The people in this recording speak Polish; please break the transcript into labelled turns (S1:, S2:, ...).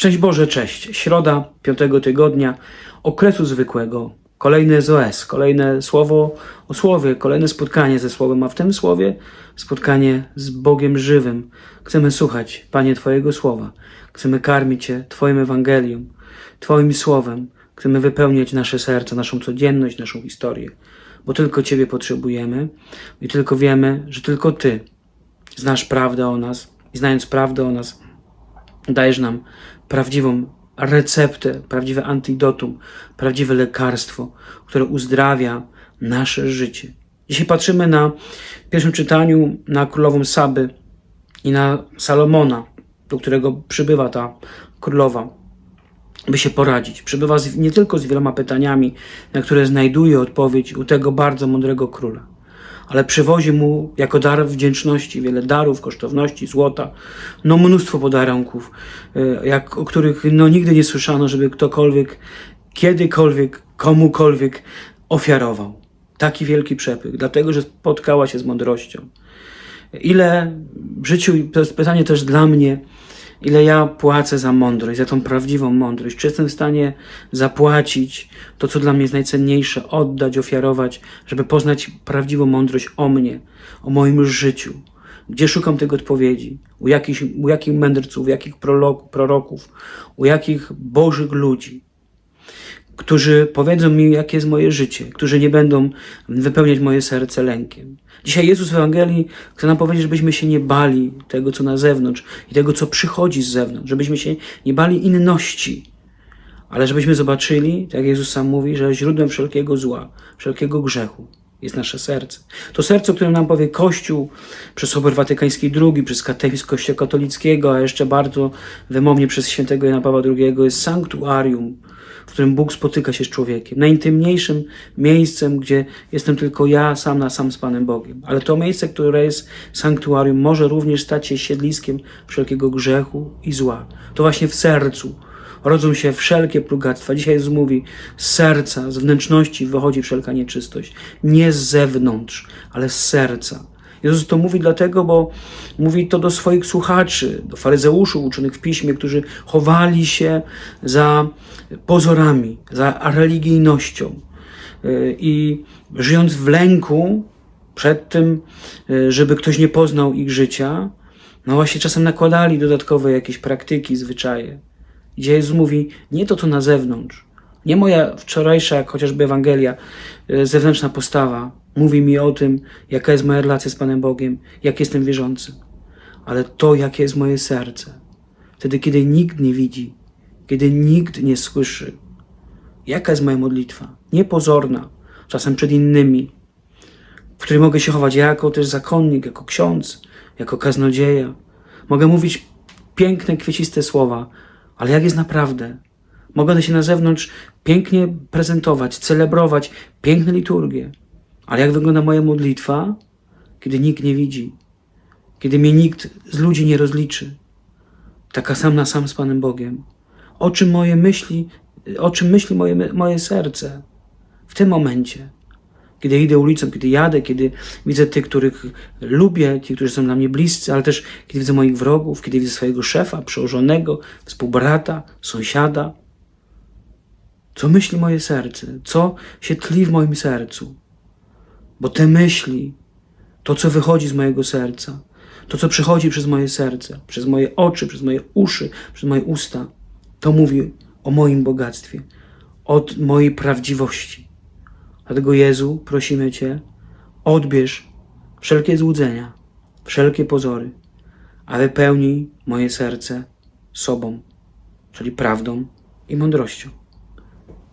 S1: Szczęść Boże, cześć. Środa piątego tygodnia okresu zwykłego. Kolejny SOS, kolejne słowo o słowie, kolejne spotkanie ze słowem, a w tym słowie spotkanie z Bogiem żywym. Chcemy słuchać, Panie, Twojego słowa. Chcemy karmić Cię Twoim Ewangelium, Twoim słowem. Chcemy wypełniać nasze serce, naszą codzienność, naszą historię, bo tylko Ciebie potrzebujemy i tylko wiemy, że tylko Ty znasz prawdę o nas i znając prawdę o nas, dajesz nam prawdziwą receptę, prawdziwe antidotum, prawdziwe lekarstwo, które uzdrawia nasze życie. Dzisiaj patrzymy na pierwszym czytaniu na królową Saby i na Salomona, do którego przybywa ta królowa, by się poradzić. Przybywa z, nie tylko z wieloma pytaniami, na które znajduje odpowiedź u tego bardzo mądrego króla ale przywozi mu jako dar wdzięczności wiele darów, kosztowności, złota, no mnóstwo podarunków, y, jak, o których no nigdy nie słyszano, żeby ktokolwiek, kiedykolwiek, komukolwiek ofiarował. Taki wielki przepych, dlatego że spotkała się z mądrością. Ile w życiu, to jest pytanie też dla mnie, ile ja płacę za mądrość, za tą prawdziwą mądrość? Czy jestem w stanie zapłacić to, co dla mnie jest najcenniejsze, oddać, ofiarować, żeby poznać prawdziwą mądrość o mnie, o moim życiu? Gdzie szukam tego odpowiedzi? U jakich, u jakich mędrców, u jakich prolog, proroków, u jakich bożych ludzi? Którzy powiedzą mi, jakie jest moje życie, którzy nie będą wypełniać moje serce lękiem. Dzisiaj Jezus w Ewangelii chce nam powiedzieć, żebyśmy się nie bali tego, co na zewnątrz i tego, co przychodzi z zewnątrz, żebyśmy się nie bali inności, ale żebyśmy zobaczyli, tak Jezus sam mówi, że źródłem wszelkiego zła, wszelkiego grzechu jest nasze serce. To serce, o którym nam powie Kościół przez Sobor Watykański II, przez katechizm Kościoła katolickiego, a jeszcze bardzo wymownie przez świętego Jana Pawła II, jest sanktuarium, w którym Bóg spotyka się z człowiekiem. Najintymniejszym miejscem, gdzie jestem tylko ja, sam na sam z Panem Bogiem. Ale to miejsce, które jest sanktuarium, może również stać się siedliskiem wszelkiego grzechu i zła. To właśnie w sercu rodzą się wszelkie plugactwa. Dzisiaj Jezus mówi, z serca, z wnętrzności wychodzi wszelka nieczystość. Nie z zewnątrz, ale z serca. Jezus to mówi dlatego, bo mówi to do swoich słuchaczy, do faryzeuszy uczonych w piśmie, którzy chowali się za pozorami, za religijnością. Yy, I żyjąc w lęku przed tym, yy, żeby ktoś nie poznał ich życia, no właśnie czasem nakładali dodatkowe jakieś praktyki, zwyczaje. Gdzie Jezus mówi, nie to, co na zewnątrz, nie moja wczorajsza, jak chociażby Ewangelia, yy, zewnętrzna postawa mówi mi o tym, jaka jest moja relacja z Panem Bogiem, jak jestem wierzący, ale to, jakie jest moje serce. Wtedy, kiedy nikt nie widzi, kiedy nikt nie słyszy, jaka jest moja modlitwa, niepozorna, czasem przed innymi, w której mogę się chować ja jako też zakonnik, jako ksiądz, jako kaznodzieja. Mogę mówić piękne, kwieciste słowa, ale jak jest naprawdę? Mogę się na zewnątrz pięknie prezentować, celebrować piękne liturgie, ale jak wygląda moja modlitwa, kiedy nikt nie widzi, kiedy mnie nikt z ludzi nie rozliczy, taka sam na sam z Panem Bogiem? O czym moje myśli, o czym myśli moje, moje serce w tym momencie? Kiedy idę ulicą, kiedy jadę, kiedy widzę tych, których lubię, ci, którzy są dla mnie bliscy, ale też kiedy widzę moich wrogów, kiedy widzę swojego szefa, przełożonego, współbrata, sąsiada. Co myśli moje serce? Co się tli w moim sercu? Bo te myśli, to co wychodzi z mojego serca, to co przychodzi przez moje serce, przez moje oczy, przez moje uszy, przez moje usta, to mówi o moim bogactwie, o mojej prawdziwości. Dlatego Jezu, prosimy Cię, odbierz wszelkie złudzenia, wszelkie pozory, a wypełnij moje serce sobą, czyli prawdą i mądrością.